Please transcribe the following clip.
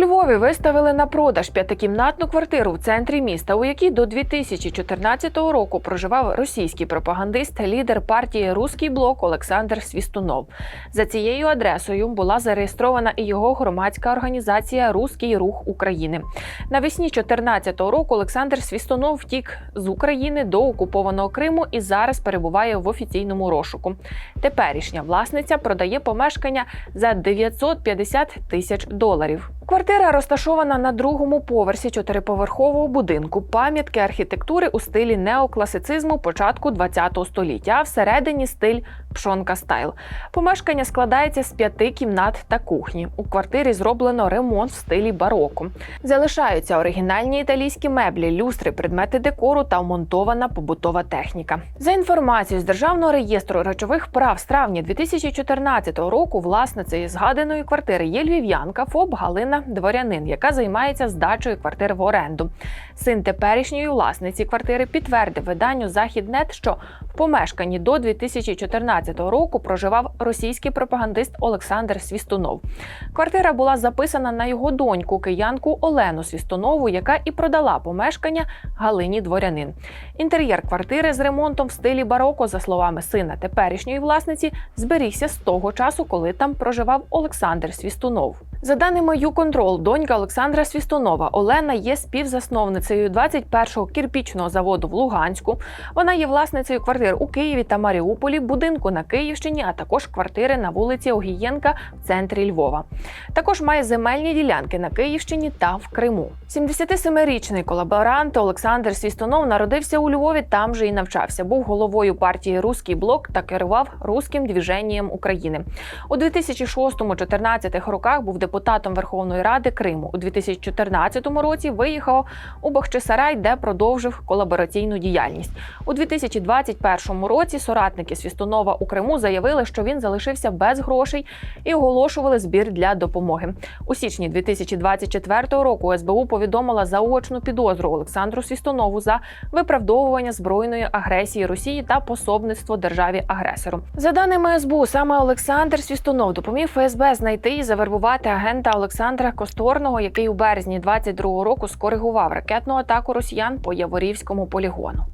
Львові виставили на продаж п'ятикімнатну квартиру в центрі міста, у якій до 2014 року проживав російський пропагандист, лідер партії Руський блок Олександр Свістунов. За цією адресою була зареєстрована і його громадська організація Руський рух України. Навесні 2014 року Олександр Свістунов втік з України до окупованого Криму і зараз перебуває в офіційному розшуку. Теперішня власниця продає помешкання за 950 тисяч доларів. Квартира розташована на другому поверсі чотириповерхового будинку. Пам'ятки архітектури у стилі неокласицизму початку ХХ століття, а всередині стиль пшонка стайл. Помешкання складається з п'яти кімнат та кухні. У квартирі зроблено ремонт в стилі бароко. Залишаються оригінальні італійські меблі, люстри, предмети декору та вмонтована побутова техніка. За інформацією з державного реєстру речових прав з травня 2014 року власницею згаданої квартири є львів'янка ФОБ Галина Дворянин, яка займається здачею квартир в оренду. Син теперішньої власниці квартири підтвердив виданню Західнет, що в помешканні до 2014 року проживав російський пропагандист Олександр Свістунов. Квартира була записана на його доньку, киянку Олену Свістунову, яка і продала помешкання Галині Дворянин. Інтер'єр квартири з ремонтом в стилі бароко, за словами сина теперішньої власниці, зберігся з того часу, коли там проживав Олександр Свістунов. За даними «Юконтрол», донька Олександра Свістунова Олена є співзасновницею 21-го кірпічного заводу в Луганську. Вона є власницею квартир у Києві та Маріуполі, будинку на Київщині, а також квартири на вулиці Огієнка в центрі Львова. Також має земельні ділянки на Київщині та в Криму. 77-річний колаборант Олександр Свістунов народився у Львові, там же і навчався. Був головою партії Руський блок та керував руським двіженням України. У 2006-2014 роках був депутатом Верховної Ради Криму. У 2014 році виїхав у Бахчисарай, де продовжив колабораційну діяльність. У 2021 році соратники Свістунова у Криму заявили, що він залишився без грошей і оголошували збір для допомоги. У січні 2024 року СБУ повідомила заочну підозру Олександру Свістунову за виправдовування збройної агресії Росії та пособництво державі агресору. За даними СБУ, саме Олександр Свістунов допоміг ФСБ знайти і завербувати агента Олександра Косторного, який у березні 22 року скоригував ракетну атаку росіян по Яворівському полігону.